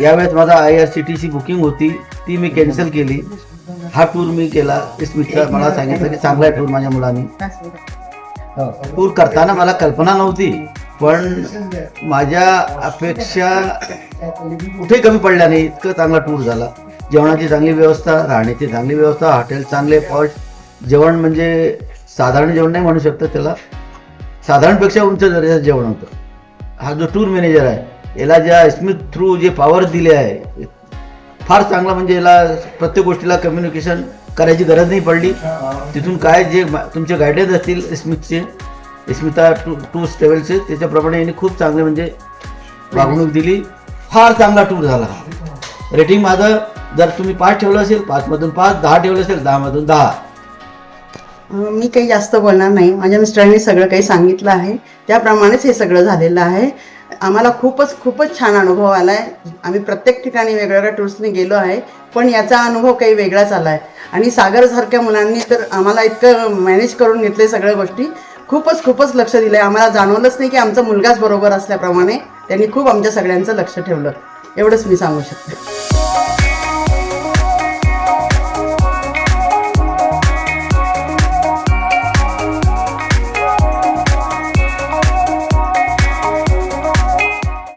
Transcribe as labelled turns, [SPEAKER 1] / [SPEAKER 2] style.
[SPEAKER 1] यावेळेस माझा I R C T C booking होती ती मी कॅन्सल केली. हा टूर मी केला. स्मितचा मला सांगितलं की चांगला आहे टूर माझ्या मुलांनी. टूर करताना मला कल्पना नव्हती पण माझ्या अपेक्षा कुठे कमी पडल्या नाही इतकं चांगला टूर झाला. जेवणाची चांगली व्यवस्था राहण्याची चांगली व्यवस्था हॉटेल चांगले पॉश जेवण म्हणजे साधारण जेवण नाही म्हणू शकतं त्याला. साधारणपेक्षा उंच दर्जाचं जेवण होतं. हा जो टूर मॅनेजर आहे याला ज्या स्मिथ थ्रू जे पॉवर दिले आहे फार चांगला म्हणजे याला प्रत्येक गोष्टीला कम्युनिकेशन करायची गरज नाही पडली. तिथून काय जे तुमचे गायडन्स असतील स्मिथचे स्मिता टू टूर्स ट्रॅव्हल्सचे त्याच्याप्रमाणे यांनी खूप चांगले म्हणजे वागणूक दिली. फार चांगला टूर झाला. रेटिंग माझं जर तुम्ही पाच ठेवलं असेल पाचमधून पाच दहा ठेवलं असेल दहामधून दहा.
[SPEAKER 2] मी काही जास्त बोलणार नाही. माझ्या मिस्टरांनी सगळं काही सांगितलं आहे. त्याप्रमाणेच हे सगळं झालेलं आहे. आम्हाला खूपच खूपच छान अनुभव आला आहे आम्ही प्रत्येक ठिकाणी वेगवेगळ्या टूर्सने गेलो आहे पण याचा अनुभव काही वेगळाच आला आहे आणि सागरसारख्या मुलांनी तर आम्हाला इतकं मॅनेज करून घेतले सगळ्या गोष्टी. खूपच खूपच लक्ष दिलं आहे आम्हाला जाणवलंच नाही की आमचा मुलगाच बरोबर असल्याप्रमाणे त्यांनी खूप आमच्या सगळ्यांचं लक्ष ठेवलं. एवढंच मी सांगू शकते.